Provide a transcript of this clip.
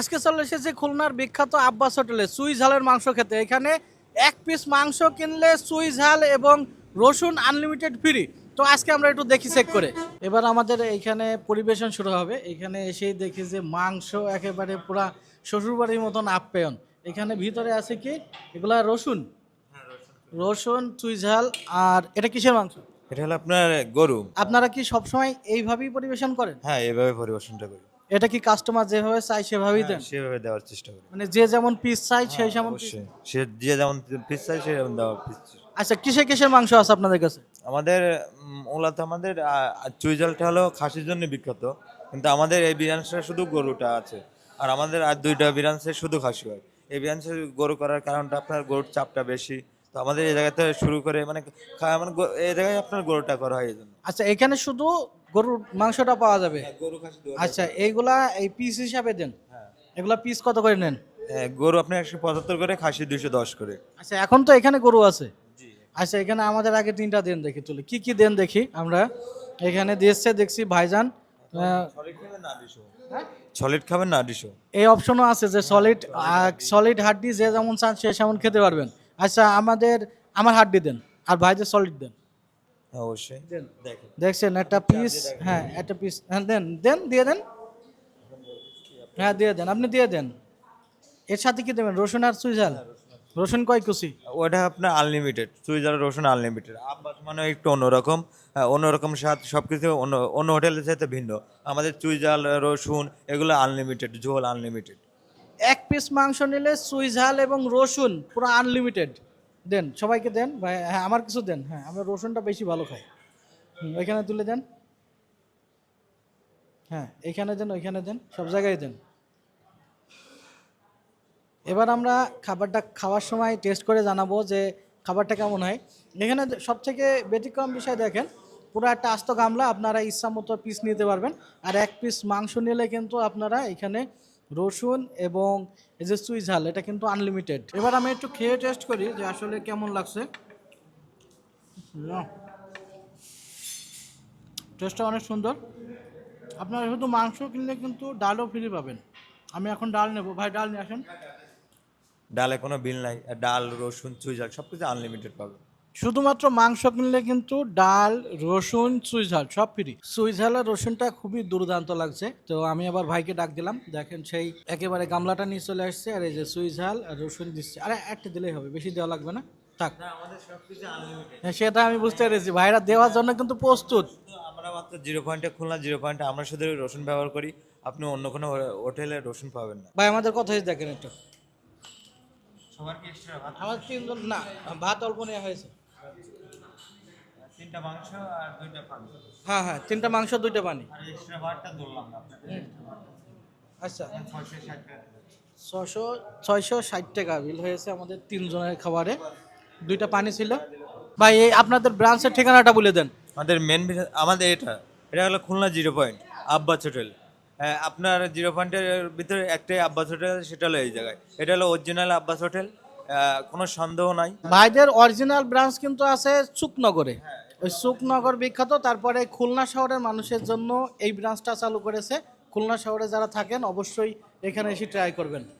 আজকে চলে এসেছে খুলনার বিখ্যাত আব্বাস হোটেলে চুই ঝালের মাংস খেতে। এখানে এক পিস মাংস কিনলে চুই ঝাল এবং রসুন আনলিমিটেড ফ্রি তো আজকে আমরা একটু দেখি চেক করে। এবার আমাদের এইখানে পরিবেশন শুরু হবে। এখানে এসেই দেখি যে মাংস একেবারে পুরা শ্বশুরবাড়ির মতন আপ্যায়ন। এখানে ভিতরে আছে কি? এগুলা রসুন। রসুন চুই ঝাল আর এটা কিসের মাংস? এটা হলো আপনার গরু। আপনারা কি সবসময় এইভাবেই পরিবেশন করেন? হ্যাঁ এইভাবে পরিবেশনটা করি। এটা কি কাস্টমার যেভাবে চাই সেভাবেই দেন? হ্যাঁ, সেভাবে দেওয়ার চেষ্টা করি। মানে যে যেমন পিস চাই সেই যেমন piece- সে যে যেমন পিস চাই সে যেমন দেওয়ার পিস আচ্ছা কিসে কিসের মাংস আছে আপনাদের কাছে? আমাদের মূলত আমাদের চুইজালটা হলো খাসির জন্য বিখ্যাত। কিন্তু আমাদের এই বিরিয়ানিটা শুধু গরুটা আছে। আর আমাদের আর দুইটা বিরিয়ানিতে শুধু খাসি হয়। এই বিরিয়ানি গরু করার কারণটা আপনার গরুর চাপটা বেশি। তো আমাদের এই জায়গাতে শুরু করে মানে মানে এই জায়গায় আপনার গরুটা করা হয় এই জন্য। আচ্ছা এখানে শুধু গরুর মাংসটা পাওয়া যাবে। আচ্ছা এইগুলা এই পিস হিসাবে দেন। এগুলা পিস কত করে নেন? হ্যাঁ, গরু আপনি একশো পঁচাত্তর করে খাসি দুইশো দশ করে। আচ্ছা এখন তো এখানে গরু আছে। আচ্ছা এখানে আমাদের আগে তিনটা দেন দেখি তুলে কি কি দেন দেখি আমরা। এখানে দিয়েছে দেখছি ভাইজান সলিড খাবেন না ডিশো এই অপশনও আছে যে সলিড সলিড হাড্ডি যে যেমন চান সে সেমন খেতে পারবেন। আচ্ছা আমাদের আমার হাড্ডি দেন আর ভাইদের সলিড দেন। হ্যাঁ অবশ্যই। দেখছেন একটা পিস হ্যাঁ একটা পিস হ্যাঁ দেন দেন দিয়ে দেন। হ্যাঁ দিয়ে দেন আপনি দিয়ে দেন। এর সাথে কি দেবেন? রসুন আর সুইজাল? রসুন কয় কুচি? ওটা আপনার আনলিমিটেড সুইজার রসুন আনলিমিটেড আব্বাস মানে একটু অন্যরকম। হ্যাঁ, অন্যরকম স্বাদ সব কিছু অন্য অন্য হোটেলের সাথে ভিন্ন। আমাদের চুইজাল রসুন এগুলো আনলিমিটেড ঝোল আনলিমিটেড এক পিস মাংস নিলে সুইঝাল এবং রসুন পুরো আনলিমিটেড দেন, সবাইকে দেন, ভাই হ্যাঁ আমার কিছু দেন হ্যাঁ আমরা রসুনটা বেশি ভালো খাই। ওইখানে তুলে দেন। হ্যাঁ এইখানে দেন, ওইখানে দেন, সব জায়গায় দেন। এবার আমরা খাবারটা খাওয়ার সময় টেস্ট করে জানাব যে খাবারটা কেমন হয়। এখানে সব থেকে ব্যতিক্রম বিষয় দেখেন, পুরো একটা আস্ত গামলা, আপনারা ইচ্ছা মতো পিস নিতে পারবেন। আর এক পিস মাংস নিলে কিন্তু আপনারা এখানে রসুন এবং এই যে সুই ঝাল, এটা কিন্তু আনলিমিটেড এবার আমি একটু খেয়ে টেস্ট করি যে আসলে কেমন লাগছে। টেস্টটা অনেক সুন্দর। আপনারা শুধু মাংস কিনলে কিন্তু ডালও ফ্রি পাবেন। আমি এখন ডাল নেব। ভাই, ডাল নিয়ে আসেন। ডালে কোনো বিল নাই। ডাল, রসুন চুইজাল সব কিছু আনলিমিটেড পাবেন। শুধুমাত্র মাংস কিনলে কিন্তু ডাল রসুন সুইঝাল সব ফ্রি। সুইঝাল আর রসুনটা খুবই দুর্দান্ত লাগছে। তো আমি আবার ভাইকে ডাক দিলাম। দেখেন সেই একেবারে গামলাটা নিয়ে চলে আসছে আর এই যে সুইঝাল আর রসুন দিচ্ছে। আরে একটা দিলেই হবে বেশি দেওয়া লাগবে না। থাক। হ্যাঁ সেটা আমি বুঝতে পেরেছি। ভাইরা দেওয়ার জন্য কিন্তু প্রস্তুত। আমরা মাত্র জিরো পয়েন্টে খুলনা জিরো পয়েন্টে আমরা শুধু রসুন ব্যবহার করি। আপনি অন্য কোনো হোটেলে রসুন পাবেন না। ভাই আমাদের কথা দেখেন একটু। আমার তিনজন না ভাত অল্প নেওয়া হয়েছে। তিনটা মাংস আর দুইটা পানি। হ্যাঁ হ্যাঁ তিনটা মাংস দুইটা পানি। আর এক্সট্রা ভাতটা ধরলাম আপনাদের। আচ্ছা। ছশো ছয়শো ষাট টাকা বিল হয়েছে আমাদের তিনজনের খাবারে। দুইটা পানি ছিল। ভাই এই আপনাদের ব্রাঞ্চের ঠিকানাটা বলে দেন। আমাদের মেন আমাদের এটা এটা হলো Khulna zero point Abbas hotel. হ্যাঁ আপনার জিরো পয়েন্টের ভিতরে একটাই আব্বাস হোটেল সেটা হলো এই জায়গায়। এটা হলো অরিজিনাল আব্বাস হোটেল। কোনো সন্দেহ নাই। ভাইদের অরিজিনাল ব্রাঞ্চ কিন্তু আছে সুকনগরে। ওই সুকনগর বিখ্যাত তারপরে খুলনা শহরের মানুষের জন্য এই ব্রাঞ্চটা চালু করেছে। খুলনা শহরে যারা থাকেন অবশ্যই এখানে এসে ট্রাই করবেন।